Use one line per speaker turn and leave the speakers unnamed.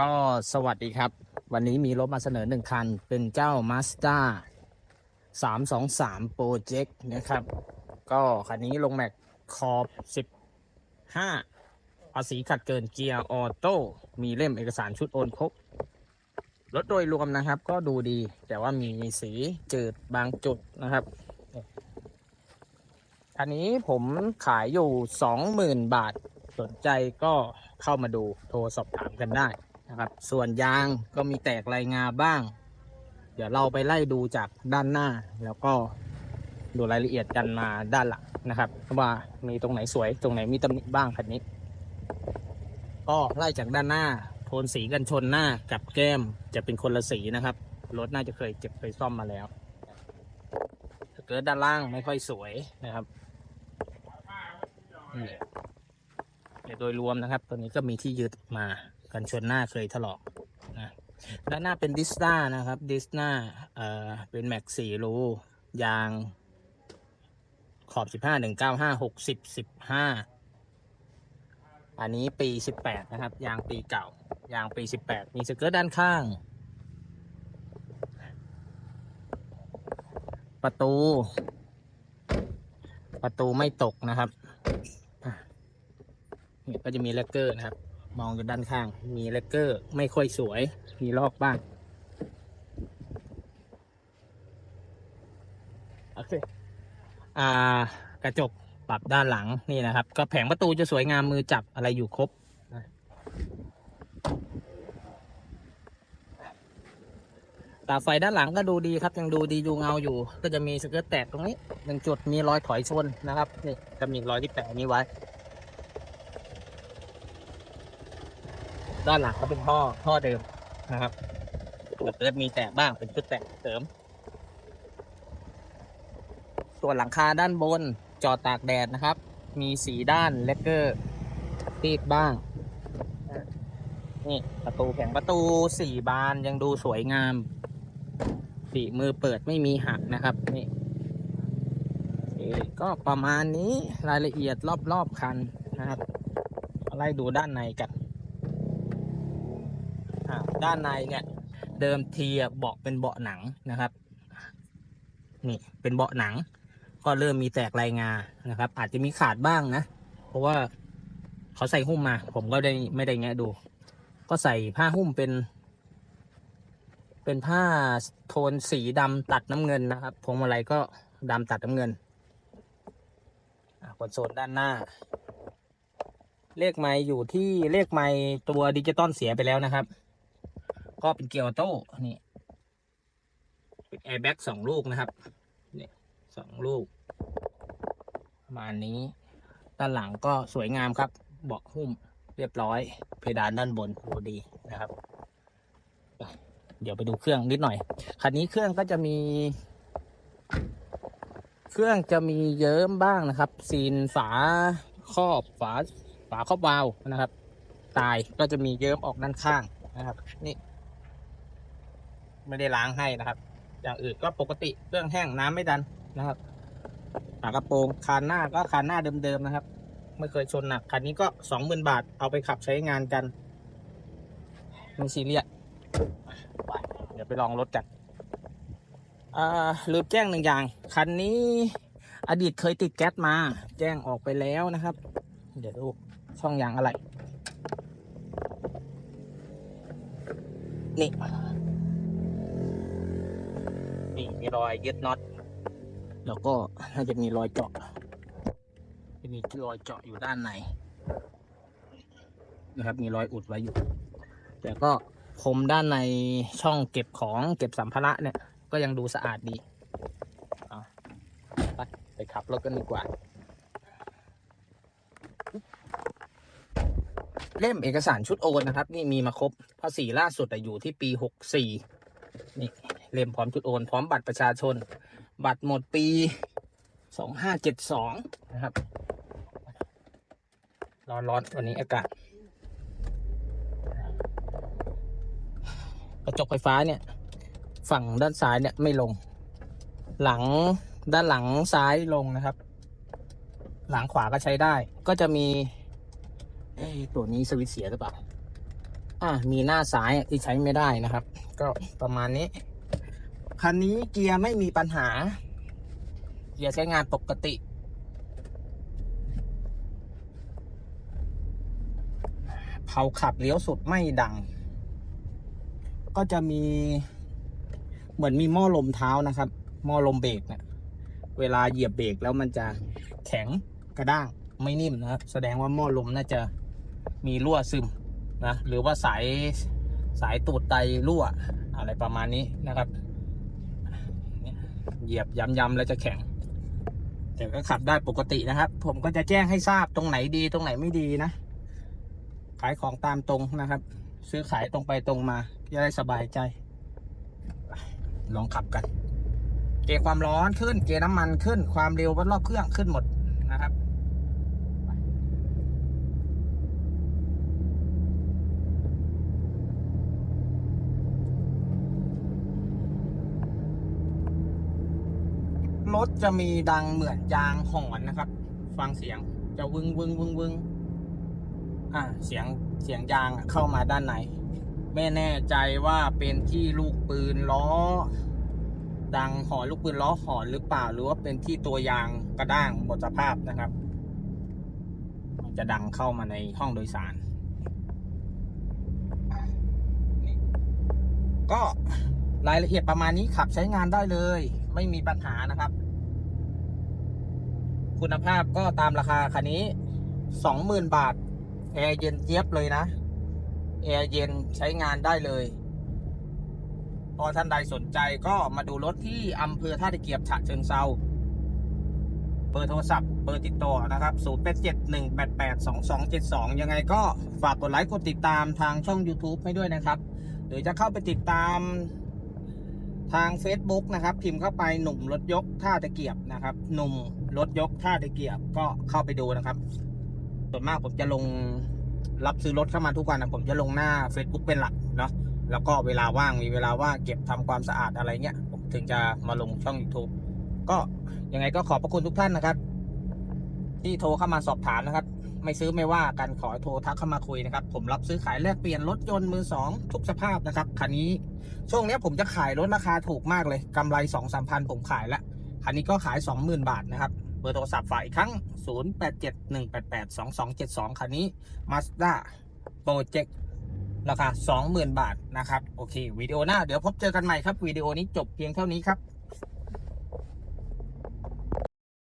ก็สวัสดีครับ วันนี้มีรถมาเสนอหนึ่งคัน เป็นเจ้า Mazda 323 Project นะครับ ก็คันนี้ลงแม็กขอบ 15ภาษีขัดเกินเกียร์ออโต้ มีเล่มเอกสารชุดโอนครบ รถโดยรวมนะครับ ก็ดูดี แต่ว่ามีสีจืดบางจุดนะครับคันนี้ผมขายอยู่ 20,000 บาท สนใจก็เข้ามาดูโทรสอบถามกันได้ นะครับ ส่วนยางก็มีแตกรายงาบ้าง เดี๋ยวเราไปไล่ดูจากด้านหน้า แล้วก็ดูรายละเอียดกันมาด้านหลังนะครับว่ามีตรงไหนสวยตรงไหนมีตำหนิบ้างคันนี้ ก็ไล่จากด้านหน้า โทนสีกันชนหน้ากับแก้มจะเป็นคนละสีนะครับรถน่าจะเคยเจ็บเคยซ่อมมาแล้วเกิดด้านล่างไม่ค่อยสวยนะครับ แต่โดยรวมนะครับ ตัวนี้ก็มีที่ยึดมากันชนหน้าเคยถลอกนะด้านหน้าเป็นดิสตานะครับดิสนาเอ่อเป็นแม็กสี่รูยางขอบ 15 195 60 15 อันนี้ปี 18 นะครับ ยางปีเก่า ยางปี 18 มีสเกิร์ตด้านข้าง ประตู ประตูไม่ตกนะครับ เนี่ยก็จะมีแลกเกอร์นะครับ มองอยู่ด้านข้าง มีแลกเกอร์ไม่ค่อยสวย มีลอกบ้าง โอเค อ่ากระจกปรับด้านหลังนี่นะครับ ก็แผงประตูจะสวยงามมือจับอะไรอยู่ครบตาไฟด้านหลังก็ดูดีครับยังดูดีดูเงาอยู่ ก็จะมีสเกิร์ตแตกตรงนี้หนึ่งจุดมีรอยถอยชนนะครับนี่จะมีรอยที่แปะนี้ไว้ ด้านหลังก็เป็นท่อท่อเดิมนะครับแล้วก็จะมีแตกบ้างเป็นชุดแตกเสริม ส่วนหลังคาด้านบนจอดตากแดดนะครับ มีสีด้านเลกเกอร์ตีดบ้าง นี่ประตูแผงประตูสี่บานยังดูสวยงามปีมือเปิดไม่มีหักนะครับนี่ก็ประมาณนี้รายละเอียดรอบๆคันนะครับมาไล่ดูด้านในกัน ด้านในเนี่ยเดิมทีเบาะเป็นเบาะหนังนะครับนี่เป็นเบาะหนัง ก็เริ่มมีแตกรายงานะครับ อาจจะมีขาดบ้างนะ เพราะว่าเขาใส่หุ้มมา ผมก็ได้ไม่ได้แงะดู ก็ใส่ผ้าหุ้มเป็น เป็นผ้าโทนสีดำตัดน้ำเงินนะครับพวงมาลัยก็ดำตัดน้ำเงินอะคอนโซลด้านหน้า เลขไม้อยู่ที่เลขไม้ตัวดิจิตอลเสียไปแล้วนะครับ ก็เป็นเกียร์ออโต้นี่เป็นแอร์แบ็กสองลูกนะครับนี่สองลูก ประมาณนี้ ด้านหลังก็สวยงามครับ เบาะหุ้มเรียบร้อย เพดานด้านบนดูดีนะครับ เดี๋ยวไปดูเครื่องนิดหน่อย คันนี้เครื่องก็จะมี เครื่องจะมีเยิ้มบ้างนะครับ ซีนฝาครอบฝาฝาครอบวาล์วนะครับ ตายก็จะมีเยิ้มออกด้านข้างนะครับ นี่ ไม่ได้ล้างให้นะครับ อย่างอื่นก็ปกติเครื่องแห้งน้ำไม่ดันนะครับฝากระโปรงคานหน้าก็คานหน้าเดิมๆนะครับ ไม่เคยชนหนักคันนี้ก็สองหมื่นบาทเอาไปขับใช้งานกันไม่ซีเรียสเดี๋ยวไปลองรถกันอ่าลืมแจ้งหนึ่งอย่าง คันนี้อดีตเคยติดแก๊สมา แจ้งออกไปแล้วนะครับ เดี๋ยวดูช่องยางอะไร นี่ นี่มีรอยยึดน็อต แล้วก็น่าจะมีรอยเจาะจะมีรอยเจาะอยู่ด้านในนะครับ มีรอยอุดไว้อยู่ แต่ก็คมด้านในช่องเก็บของเก็บสัมภาระเนี่ย ก็ยังดูสะอาดดีไปไปขับรถกันดีกว่า เล่มเอกสารชุดโอนนะครับ นี่มีมาครบภาษีล่าสุดอยู่ที่ปีหกสี่นี่ เล่มพร้อมชุดโอน พร้อมบัตรประชาชน บัตรหมดปีสองห้าเจ็ดสองนะครับ ร้อนร้อนวันนี้อากาศ กระจกไฟฟ้าเนี่ย ฝั่งด้านซ้ายเนี่ยไม่ลง หลังด้านหลังซ้ายลงนะครับ หลังขวาก็ใช้ได้ ก็จะมีตัวนี้สวิตช์เสียหรือเปล่า อ่า มีหน้าซ้ายที่ใช้ไม่ได้นะครับ ก็ประมาณนี้ คันนี้เกียร์ไม่มีปัญหา เกียร์ใช้งานปกติ เผาขับเลี้ยวสุดไม่ดัง ก็จะมีเหมือนมีหม้อลมเท้านะครับ หม้อลมเบรกเนี่ย เวลาเหยียบเบรกแล้วมันจะแข็งกระด้างไม่นิ่มนะครับ แสดงว่าหม้อลมน่าจะมีรั่วซึมนะ หรือว่าสายสายตูดไตรั่วอะไรประมาณนี้นะครับ เหยียบย้ำๆแล้วจะแข็ง แต่ก็ขับได้ปกตินะครับ ผมก็จะแจ้งให้ทราบตรงไหนดีตรงไหนไม่ดีนะ ขายของตามตรงนะครับ ซื้อขายตรงไปตรงมาจะได้สบายใจ ลองขับกัน เกณฑ์ความร้อนขึ้น เกณฑ์น้ำมันขึ้น ความเร็ววัดรอบเครื่องขึ้นหมดนะครับ จะมีดังเหมือนยางหอนนะครับ ฟังเสียงจะวึงวึงวึงวึงอ่าเสียงเสียงยางเข้ามาด้านในไม่แน่ใจว่าเป็นที่ลูกปืนล้อ ดังหอนลูกปืนล้อหอนหรือเปล่า หรือว่าเป็นที่ตัวยางกระด้างหมดสภาพนะครับ จะดังเข้ามาในห้องโดยสาร ก็รายละเอียดประมาณนี้ขับใช้งานได้เลย ไม่มีปัญหานะครับ คุณภาพก็ตามราคาคันนี้สองหมื่นบาท แอร์เย็นเจี๊ยบเลยนะ แอร์เย็นใช้งานได้เลยพอท่านใดสนใจก็มาดูรถที่อำเภอท่าตะเกียบฉะเชิงเซาเบอร์โทรศัพท์เบอร์ติดต่อนะครับ0 8 7 1 8 8 2 2 7 2 ยังไงก็ฝากกดไลค์กดติดตามทางช่อง YouTube ให้ด้วยนะครับ หรือจะเข้าไปติดตามทาง Facebook นะครับ พิมพ์เข้าไปหนุ่มรถยกท่าตะเกียบนะครับ หนุ่ม รถยกท่าตะเกียบก็เข้าไปดูนะครับ ส่วนมากผมจะลงรับซื้อรถเข้ามาทุกวันนะผมจะลงหน้า Facebook เป็นหลักเนาะแล้วก็เวลาว่างมีเวลาว่างเก็บทำความสะอาดอะไรเงี้ย ผมถึงจะมาลงช่อง YouTube ก็ยังไงก็ขอบพระคุณทุกท่านนะครับ ที่โทรเข้ามาสอบถามนะครับ ไม่ซื้อไม่ว่ากันขอโทรทักเข้ามาคุยนะครับ ผมรับซื้อขายแลกเปลี่ยนรถยนต์มือสองทุกสภาพนะครับคันนี้ช่วงนี้ผมจะขายรถราคาถูกมากเลยกำไรสองสามพันผมขายแล้ว คันนี้ก็ขาย 20,000 บาทนะครับเบอร์โทรศัพท์ฝากอีกครั้ง 0871882272 คันนี้ Mazda Project ราคา 20,000 บาทนะครับ โอเค วิดีโอหน้า เดี๋ยวพบเจอกันใหม่ครับ วิดีโอนี้จบเพียงเท่านี้ครับ